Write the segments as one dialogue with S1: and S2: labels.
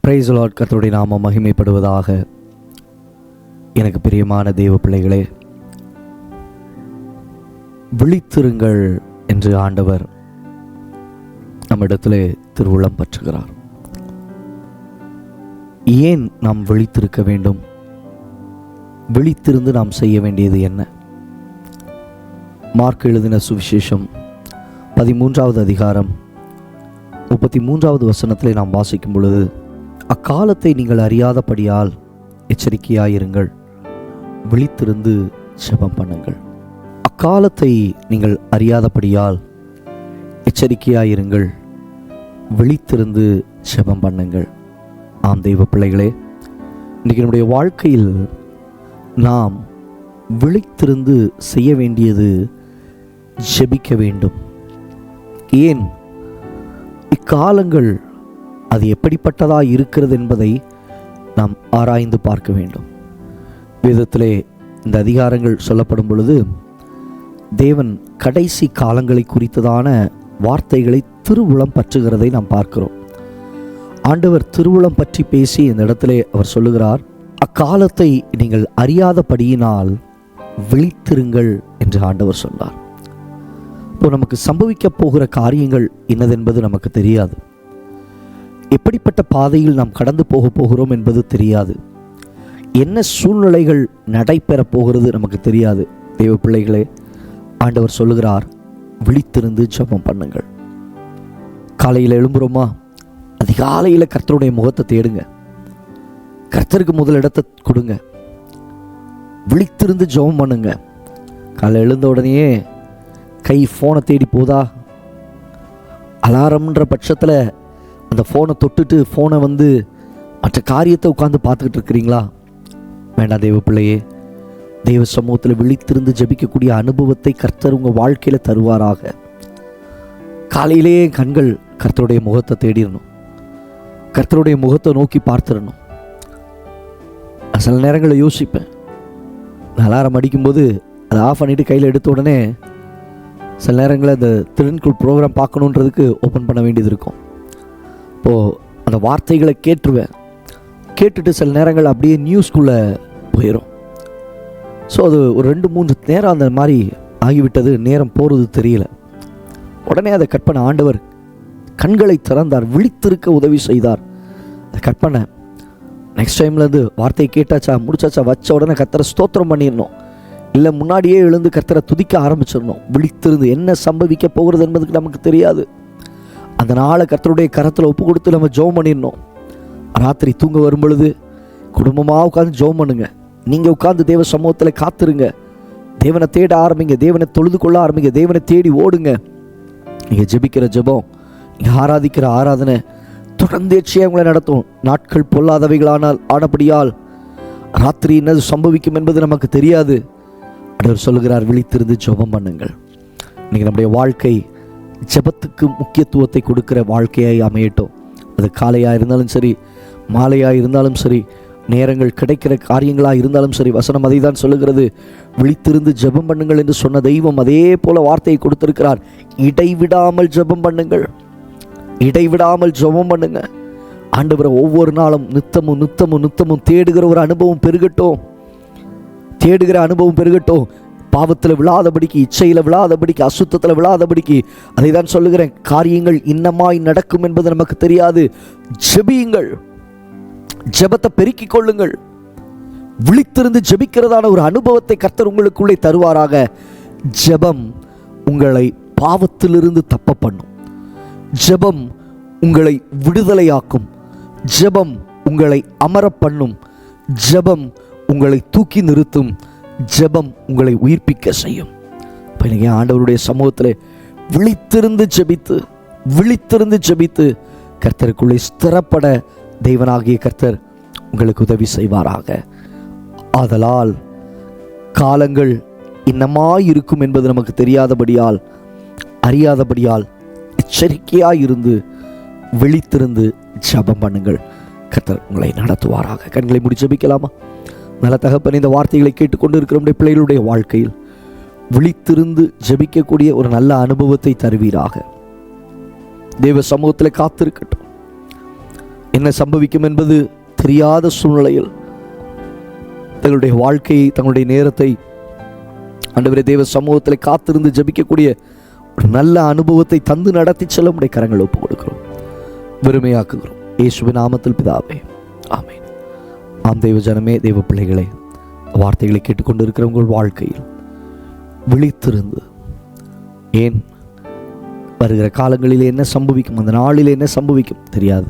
S1: Price Lord கர்த்தருடைய மகிமைப்படுவதாக. எனக்கு பிரியமான தெய்வ பிள்ளைகளே விழித்திருங்கள் என்று ஆண்டவர் நம்மிடத்திலே திருவுளம் பற்றுகிறார். ஏன் நாம் விழித்திருக்க வேண்டும்? விழித்திருந்து நாம் செய்ய வேண்டியது என்ன? மார்க் எழுதின சுவிசேஷம் பதிமூன்றாவது அதிகாரம் முப்பத்தி மூன்றாவது வசனத்திலே நாம் வாசிக்கும் பொழுது அக்காலத்தை நீங்கள் அறியாதபடியால் எச்சரிக்கையாயிருங்கள். விழித்திருந்து ஜெபம் பண்ணுங்கள். அக்காலத்தை நீங்கள் அறியாதபடியால் எச்சரிக்கையாயிருங்கள். விழித்திருந்து ஜெபம் பண்ணுங்கள். ஆம் தெய்வ பிள்ளைகளே இன்றைக்கு நம்முடைய வாழ்க்கையில் நாம் விழித்திருந்து செய்ய வேண்டியது ஜெபிக்க வேண்டும். ஏன்? இக்காலங்கள் அது எப்படிப்பட்டதாக இருக்கிறது என்பதை நாம் ஆராய்ந்து பார்க்க வேண்டும். வேதத்திலே இந்த அதிகாரங்கள் சொல்லப்படும் பொழுது தேவன் கடைசி காலங்களை குறித்ததான வார்த்தைகளை திருவுளம் பற்றுகிறதை நாம் பார்க்கிறோம். ஆண்டவர் திருவுளம் பற்றி பேசி இந்த இடத்திலே அவர் சொல்லுகிறார் அக்காலத்தை நீங்கள் அறியாதபடியினால் விழித்திருங்கள் என்று ஆண்டவர் சொன்னார். இப்போ நமக்கு சம்பவிக்க போகிற காரியங்கள் என்னதென்பது நமக்கு தெரியாது. எப்படிப்பட்ட பாதையில் நாம் கடந்து போக போகிறோம் என்பது தெரியாது. என்ன சூழ்நிலைகள் நடைபெறப் போகிறது நமக்கு தெரியாது. தெய்வ பிள்ளைகளே ஆண்டவர் சொல்லுகிறார் விழித்திருந்து ஜெபம் பண்ணுங்கள். காலையில் எழும்புறோமா? அதிகாலையில் கர்த்தருடைய முகத்தை தேடுங்க. கர்த்தருக்கு முதல் இடத்தை கொடுங்க. விழித்திருந்து ஜெபம் பண்ணுங்க. காலை எழுந்த உடனேயே கை ஃபோனை தேடி போதா? அலாரம்ன்ற பட்சத்தில் அந்த ஃபோனை தொட்டுட்டு ஃபோனை வந்து மற்ற காரியத்தை உட்காந்து பார்த்துக்கிட்டு இருக்கிறீங்களா? வேண்டாம் தெய்வ பிள்ளையே. தெய்வ சமூகத்தில் விழித்திருந்து ஜெபிக்கக்கூடிய அனுபவத்தை கர்த்தர் உங்கள் வாழ்க்கையில் தருவாராக. காலையிலேயே கண்கள் கர்த்தருடைய முகத்தை தேடிடணும் கர்த்தருடைய முகத்தை நோக்கி பார்த்துடணும் நான் சில நேரங்களில் யோசிப்பேன். நான் அலாரம் அடிக்கும்போது அதை ஆஃப் பண்ணிவிட்டு கையில் எடுத்த உடனே சில நேரங்களில் அந்த திருன்குள் ப்ரோக்ராம் பார்க்கணுன்றதுக்கு ஓப்பன் பண்ண வேண்டியது இருக்கும். இப்போது அந்த வார்த்தைகளை கேட்டுருவேன். கேட்டுட்டு சில நேரங்கள் அப்படியே நியூஸ்குள்ளே போயிடும் ஸோ அது ஒரு ரெண்டு மூன்று நேரம் அந்த மாதிரி ஆகிவிட்டது. நேரம் போகிறது தெரியல. உடனே அதை கட் பண்ண ஆண்டவர் கண்களை திறந்தார் விழித்திருக்க உதவி செய்தார். அதை கட் பண்ண. நெக்ஸ்ட் டைம்லேருந்து வார்த்தையை கேட்டாச்சா முடிச்சாச்சா வச்ச உடனே கத்தரை ஸ்தோத்திரம் பண்ணிடணும். இல்லை முன்னாடியே எழுந்து கத்தரை துதிக்க ஆரம்பிச்சிடணும். விழித்திருந்து என்ன சம்பவிக்க போகிறது என்பதுக்கு நமக்கு தெரியாது. அந்த நாளை கர்த்தருடைய கரத்தில் ஒப்பு கொடுத்து நம்ம ஜெபம் பண்ணிடணும். ராத்திரி தூங்க வரும் பொழுது குடும்பமாக உட்காந்து ஜெபம் பண்ணுங்க. நீங்கள் உட்காந்து தேவ சமூகத்தில் காத்துருங்க. தேவனை தேட ஆரம்பிங்க. தேவனை தொழுது கொள்ள ஆரம்பிங்க. தேவனை தேடி ஓடுங்க. நீங்கள் ஜெபிக்கிற ஜெபம் நீங்கள் ஆராதிக்கிற ஆராதனை தொடர்ந்து உங்களை நடத்தும். நாட்கள் பொல்லாதவைகளானால் ஆனபடியால் ராத்திரி என்னது சம்பவிக்கும் என்பது நமக்கு தெரியாது. அவர் சொல்லுகிறார் விழித்திருந்து ஜெபம் பண்ணுங்கள். நீங்கள் நம்முடைய வாழ்க்கை ஜெபத்துக்கு முக்கியத்துவத்தை கொடுக்கிற வாழ்க்கையாய் அமையட்டும். அது காலையாக இருந்தாலும் சரி மாலையாக இருந்தாலும் சரி நேரங்கள் கிடைக்கிற காரியங்களாக இருந்தாலும் சரி வசனம் அதை தான் சொல்லுகிறது. விழித்திருந்து ஜெபம் பண்ணுங்கள் என்று சொன்ன தெய்வம் அதே போல வார்த்தையை கொடுத்திருக்கிறார். இடைவிடாமல் ஜெபம் பண்ணுங்கள். இடைவிடாமல் ஜெபம் பண்ணுங்க. ஆண்டவரை ஒவ்வொரு நாளும் நித்தமும் நித்தமும் நித்தமும் தேடுகிற ஒரு அனுபவம் பெருகட்டும். தேடுகிற அனுபவம் பெருகட்டும். பாவத்தில் விழாதபடிக்கு இச்சையில் விழாதபடிக்கு அசுத்தத்தில் விழாதபடிக்கு அதை தான் சொல்லுகிறேன். காரியங்கள் இன்னமாய் நடக்கும் என்பது நமக்கு தெரியாது. ஜெபியுங்கள். ஜெபத்தை பெருக்கிக் கொள்ளுங்கள். விழித்திருந்து ஜெபிக்கிறதான ஒரு அனுபவத்தை கர்த்தர் உங்களுக்குள்ளே தருவாராக. ஜெபம் உங்களை பாவத்திலிருந்து தப்ப பண்ணும் ஜெபம் உங்களை விடுதலையாக்கும். ஜெபம் உங்களை அமர பண்ணும் ஜெபம் உங்களை தூக்கி நிறுத்தும். ஜெபம் உங்களை உயிர்ப்பிக்க செய்யும். இப்போ ஆண்டவருடைய சமூகத்தில் விழித்திருந்து ஜெபித்து விழித்திருந்து ஜெபித்து கர்த்தருக்குள்ளே ஸ்திரப்பட தெய்வனாகிய கர்த்தர் உங்களுக்கு உதவி செய்வாராக. ஆதலால் காலங்கள் இன்னமாய் இருக்கும் என்பது நமக்கு தெரியாதபடியால் அறியாதபடியால் எச்சரிக்கையாக இருந்து விழித்திருந்து ஜெபம் பண்ணுங்கள். கர்த்தர் உங்களை நடத்துவாராக. கண்களை முடிச்சபிக்கலாமா நல்ல தகப்பன் இந்த வார்த்தைகளை கேட்டுக்கொண்டு இருக்கிற பிள்ளைகளுடைய வாழ்க்கையில் விழித்திருந்து ஜெபிக்கக்கூடிய ஒரு நல்ல அனுபவத்தை தருவீராக. தேவ சமூகத்தில் காத்திருக்கட்டும். என்ன சம்பவிக்கும் என்பது தெரியாத சூழ்நிலையில் தங்களுடைய வாழ்க்கையை தங்களுடைய நேரத்தை அன்றுவரை தேவ சமூகத்தில் காத்திருந்து ஜெபிக்கக்கூடிய ஒரு நல்ல அனுபவத்தை தந்து நடத்தி செல்ல உடைய கரங்களை ஒப்புக் கொடுக்கிறோம் வெறுமையாக்குகிறோம். இயேசுவின் நாமத்தில் பிதாவே. ஆமே ஆம் தெய்வ ஜனமே தெய்வ பிள்ளைகளே வார்த்தைகளை கேட்டுக்கொண்டிருக்கிற உங்கள் வாழ்க்கையில் விழித்திருந்து ஏன் வருகிற காலங்களில் என்ன சம்பவிக்கும் அந்த நாளில் என்ன சம்பவிக்கும் தெரியாது.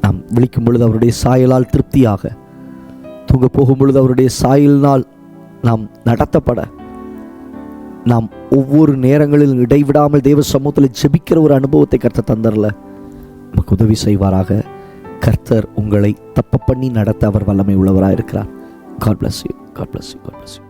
S1: நாம் விழிக்கும் பொழுது அவருடைய சாயலால் திருப்தியாக தூங்க போகும் பொழுது அவருடைய சாயலினால் நாம் நடத்தப்பட நாம் ஒவ்வொரு நேரங்களிலும் இடைவிடாமல் தேவ சமூகத்தில் ஜெபிக்கிற ஒரு அனுபவத்தை கற்று தந்தரல நமக்கு உதவி செய்வாராக. கர்த்தர் உங்களை தப்பு பண்ணி நடத்த அவர் வல்லமை உள்ளவராக இருக்கிறார் God bless you God bless you God bless you